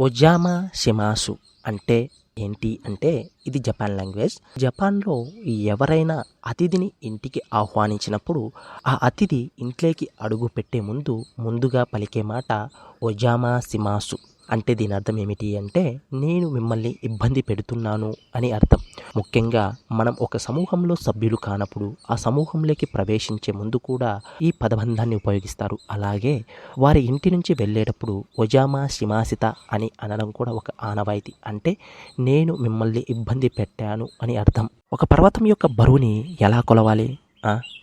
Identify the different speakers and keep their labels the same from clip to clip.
Speaker 1: ఒజామా షిమాసు అంటే ఏంటి అంటే ఇది జపాన్ లాంగ్వేజ్. జపాన్లో ఎవరైనా అతిథిని ఇంటికి ఆహ్వానించినప్పుడు ఆ అతిథి ఇంట్లోకి అడుగు పెట్టే ముందు ముందుగా పలికే మాట ఒజామా సిమాసు అంటే దీని అర్థం ఏమిటి అంటే నేను మిమ్మల్ని ఇబ్బంది పెడుతున్నాను అని అర్థం. ముఖ్యంగా మనం ఒక సమూహంలో సభ్యులు కానప్పుడు ఆ సమూహంలోకి ప్రవేశించే ముందు కూడా ఈ పదబంధాన్ని ఉపయోగిస్తారు. అలాగే వారి ఇంటి నుంచి వెళ్ళేటప్పుడు ఒజామా శిమాసిత అని అనడం కూడా ఒక ఆనవాయితీ. అంటే నేను మిమ్మల్ని ఇబ్బంది పెట్టాను అని అర్థం. ఒక పర్వతం యొక్క బరువుని ఎలా కొలవాలి?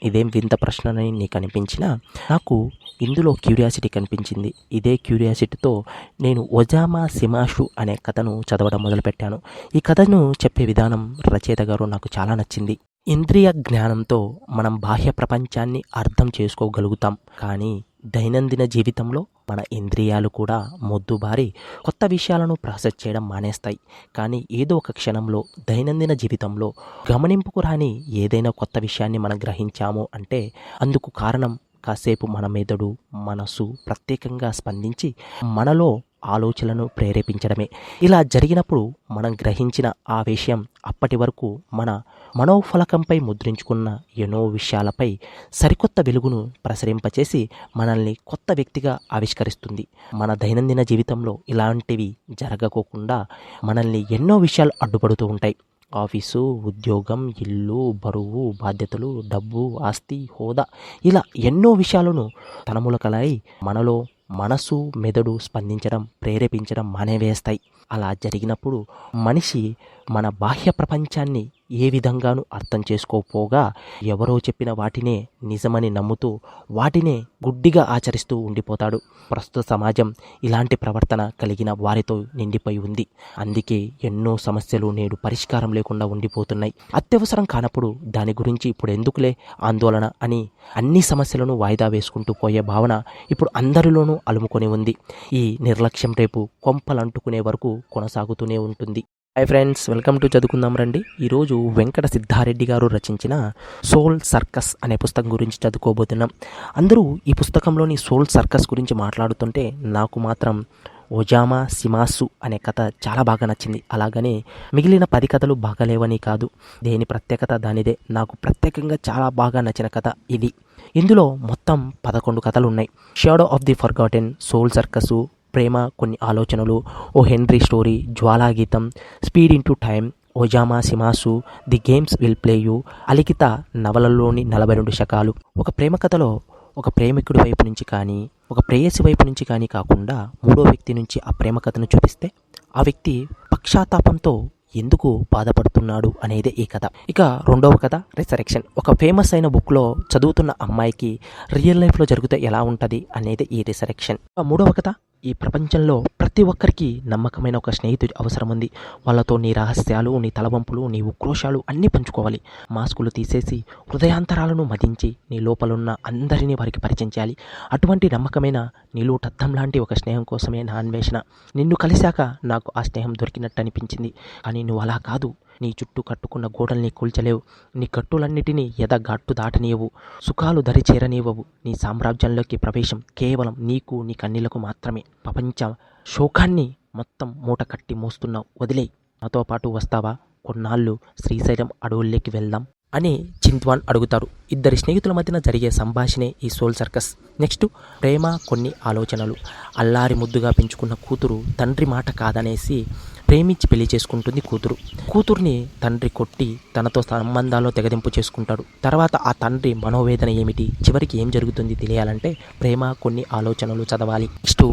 Speaker 1: ఇదేం వింత ప్రశ్న అని నీకు అనిపించినా నాకు ఇందులో క్యూరియాసిటీ కనిపించింది. ఇదే క్యూరియాసిటీతో నేను ఒజామా సిమాషు అనే కథను చదవడం మొదలుపెట్టాను. ఈ కథను చెప్పే విధానం రచయిత గారు నాకు చాలా నచ్చింది. ఇంద్రియ జ్ఞానంతో మనం బాహ్య ప్రపంచాన్ని అర్థం చేసుకోగలుగుతాం. కానీ దైనందిన జీవితంలో మన ఇంద్రియాలు కూడా మొద్దుబారి కొత్త విషయాలను ప్రాసెస్ చేయడం మానేస్తాయి. కానీ ఏదో ఒక క్షణంలో దైనందిన జీవితంలో గమనింపుకు రాని ఏదైనా కొత్త విషయాన్ని మనం గ్రహించాము అంటే అందుకు కారణం కాసేపు మన మెదడు మనసు ప్రత్యేకంగా స్పందించి మనలో ఆలోచనలను ప్రేరేపించడమే. ఇలా జరిగినప్పుడు మనం గ్రహించిన ఆ విషయం అప్పటి వరకు మన మనోఫలకంపై ముద్రించుకున్న ఎన్నో విషయాలపై సరికొత్త వెలుగును ప్రసరింపచేసి మనల్ని కొత్త వ్యక్తిగా ఆవిష్కరిస్తుంది. మన దైనందిన జీవితంలో ఇలాంటివి జరగకోకుండా మనల్ని ఎన్నో విషయాలు అడ్డుపడుతూ ఉంటాయి. ఆఫీసు ఉద్యోగం ఇల్లు బరువు బాధ్యతలు డబ్బు ఆస్తి హోదా ఇలా ఎన్నో విషయాలను తనములకలై మనలో మనసు మెదడు స్పందించడం ప్రేరేపించడం మానేవేస్తాయి. అలా జరిగినప్పుడు మనిషి మన బాహ్య ప్రపంచాన్ని ఏ విధంగానూ అర్థం చేసుకోపోగా ఎవరో చెప్పిన వాటినే నిజమని నమ్ముతూ వాటినే గుడ్డిగా ఆచరిస్తూ ఉండిపోతాడు. ప్రస్తుత సమాజం ఇలాంటి ప్రవర్తన కలిగిన వారితో నిండిపోయి ఉంది. అందుకే ఎన్నో సమస్యలు నేడు పరిష్కారం లేకుండా ఉండిపోతున్నాయి. అత్యవసరం కానప్పుడు దాని గురించి ఇప్పుడు ఎందుకులే ఆందోళన అని అన్ని సమస్యలను వాయిదా వేసుకుంటూ పోయే భావన ఇప్పుడు అందరిలోనూ అలుముకొని ఉంది. ఈ నిర్లక్ష్యం రేపు కొంపలంటుకునే వరకు కొనసాగుతూనే ఉంటుంది. హాయ్ ఫ్రెండ్స్ వెల్కమ్ టు చదువుకుందాం రండి. ఈరోజు వెంకట సిద్ధారెడ్డి గారు రచించిన సోల్ సర్కస్ అనే పుస్తకం గురించి చదువుకోబోతున్నాం. అందరూ ఈ పుస్తకంలోని సోల్ సర్కస్ గురించి మాట్లాడుతుంటే నాకు మాత్రం ఒజామా సిమాసు అనే కథ చాలా బాగా నచ్చింది. అలాగనే మిగిలిన పది కథలు బాగలేవని కాదు. దేని ప్రత్యేకత దానిదే. నాకు ప్రత్యేకంగా చాలా బాగా నచ్చిన కథ ఇది. ఇందులో మొత్తం పదకొండు కథలు ఉన్నాయి shadow of the forgotten soul circus ప్రేమ కొన్ని ఆలోచనలు. O Henry story జ్వాలాగీతం speed into time ఓజామా సిమాసు the games will play you అలిఖిత నవలలోని నలభై రెండు శకాలు. ఒక ప్రేమ కథలో ఒక ప్రేమికుడి వైపు నుంచి కానీ ఒక ప్రేయసి వైపు నుంచి కానీ కాకుండా మూడో వ్యక్తి నుంచి ఆ ప్రేమ కథను చూపిస్తే ఆ వ్యక్తి పక్షాతాపంతో ఎందుకు బాధపడుతున్నాడు అనేదే ఈ కథ. ఇక రెండవ కథ రిసరెక్షన్. ఒక ఫేమస్ అయిన బుక్లో చదువుతున్న అమ్మాయికి రియల్ లైఫ్లో జరిగితే ఎలా ఉంటుంది అనేది ఈ రిసరెక్షన్. మూడవ కథ ఈ ప్రపంచంలో ప్రతి ఒక్కరికి నమ్మకమైన ఒక స్నేహితుడి అవసరం ఉంది. వాళ్ళతో నీ రహస్యాలు నీ తలవంపులు నీ ఉక్రోషాలు అన్నీ పంచుకోవాలి. మాస్కులు తీసేసి హృదయాంతరాలను మదించి నీ లోపలున్న అందరినీ వారికి పరిచయం చేయాలి. అటువంటి నమ్మకమైన నీలోటద్దం లాంటి ఒక స్నేహం కోసమే నా అన్వేషణ. నిన్ను కలిశాక నాకు ఆ స్నేహం దొరికినట్టు అనిపించింది. కానీ నువ్వు అలా కాదు. నీ చుట్టూ కట్టుకున్న గోడల్ని కూల్చలేవు. నీ కట్టులన్నిటినీ ఎదగాట్టు దాటనీయవు. సుఖాలు దరి చేరనీయవు నీ సామ్రాజ్యంలోకి ప్రవేశం కేవలం నీకు నీ కన్నీలకు మాత్రమే. ప్రపంచ శోకాన్ని మొత్తం మూట కట్టి మోస్తున్నావు. వదిలే నాతో పాటు వస్తావా? కొన్నాళ్ళు శ్రీశైలం అడవుల్లోకి వెళ్దాం. అని చింత్వాన్ అడుగుతారు. ఇద్దరి స్నేహితుల మధ్యన జరిగే సంభాషణే ఈ సోల్ సర్కస్. నెక్స్ట్ ప్రేమ కొన్ని ఆలోచనలు. అల్లారి ముద్దుగా పెంచుకున్న కూతురు తండ్రి మాట కాదనేసి ప్రేమించి పెళ్ళి చేసుకుంటుంది కూతురు. కూతుర్ని తండ్రి కొట్టి తనతో సంబంధాల్లో తెగదింపు చేసుకుంటాడు. తర్వాత ఆ తండ్రి మనోవేదన ఏమిటి? చివరికి ఏం జరుగుతుంది తెలియాలంటే ప్రేమ కొన్ని ఆలోచనలు చదవాలి. Next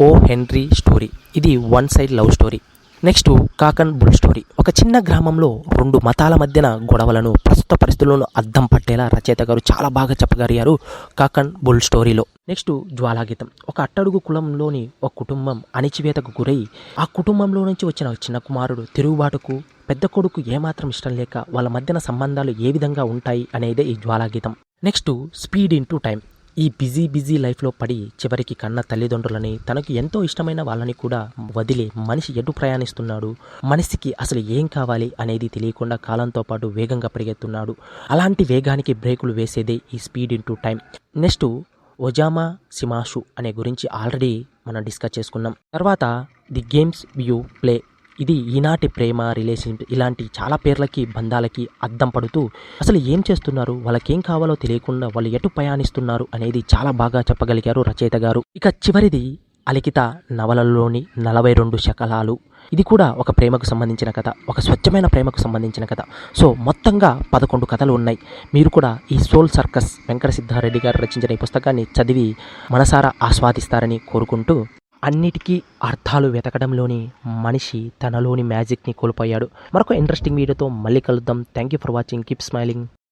Speaker 1: O Henry story. ఇది one side love story. Next cock and bull story ఒక చిన్న గ్రామంలో రెండు మతాల మధ్యన గొడవలను ప్రస్తుత పరిస్థితులను అద్దం పట్టేలా రచయిత గారు చాలా బాగా చెప్పగలిగారు కాకన్ బుల్ స్టోరీలో నెక్స్ట్ జ్వాలాగీతం. ఒక అట్టడుగు కులంలోని ఒక కుటుంబం అణిచివేతకు గురై ఆ కుటుంబంలో నుంచి వచ్చిన చిన్న కుమారుడు తిరుగుబాటుకు పెద్ద కొడుకు ఏమాత్రం ఇష్టం లేక వాళ్ళ మధ్యన సంబంధాలు ఏ విధంగా ఉంటాయి అనేదే ఈ జ్వాలాగీతం. Next speed in to time ఈ బిజీ బిజీ లైఫ్లో పడి చివరికి కన్న తల్లిదండ్రులని తనకు ఎంతో ఇష్టమైన వాళ్ళని కూడా వదిలి మనిషి ఎటు ప్రయాణిస్తున్నాడు మనిషికి అసలు ఏం కావాలి అనేది తెలియకుండా కాలంతో పాటు వేగంగా పరిగెత్తున్నాడు. అలాంటి వేగానికి బ్రేకులు వేసేదే ఈ speed in to time next ఒజామా సిమాషు అనే గురించి ఆల్రెడీ మనం డిస్కస్ చేసుకున్నాం. తర్వాత ది గేమ్స్ యూ ప్లే. ఇది ఈనాటి ప్రేమ రిలేషన్షిప్ ఇలాంటి చాలా పేర్లకి బంధాలకి అద్దం పడుతూ అసలు ఏం చేస్తున్నారు? వాళ్ళకేం కావాలో తెలియకుండా వాళ్ళు ఎటు ప్రయాణిస్తున్నారు అనేది చాలా బాగా చెప్పగలిగారు రచయిత గారు. ఇక చివరిది అలిఖిత నవలలోని నలభై రెండు శకలాలు. ఇది కూడా ఒక ప్రేమకు సంబంధించిన కథ ఒక స్వచ్ఛమైన ప్రేమకు సంబంధించిన కథ. సో మొత్తంగా పదకొండు కథలు ఉన్నాయి. మీరు కూడా ఈ సోల్ సర్కస్ వెంకట సిద్ధారెడ్డి గారు రచించిన ఈ పుస్తకాన్ని చదివి మనసారా ఆస్వాదిస్తారని కోరుకుంటూ అన్నిటికీ అర్థాలు వెతకడంలోని మనిషి తనలోని మ్యాజిక్ని కోల్పోయాడు. మరొక ఇంట్రెస్టింగ్ వీడియోతో మళ్ళీ కలుద్దాం. Thank you for watching keep smiling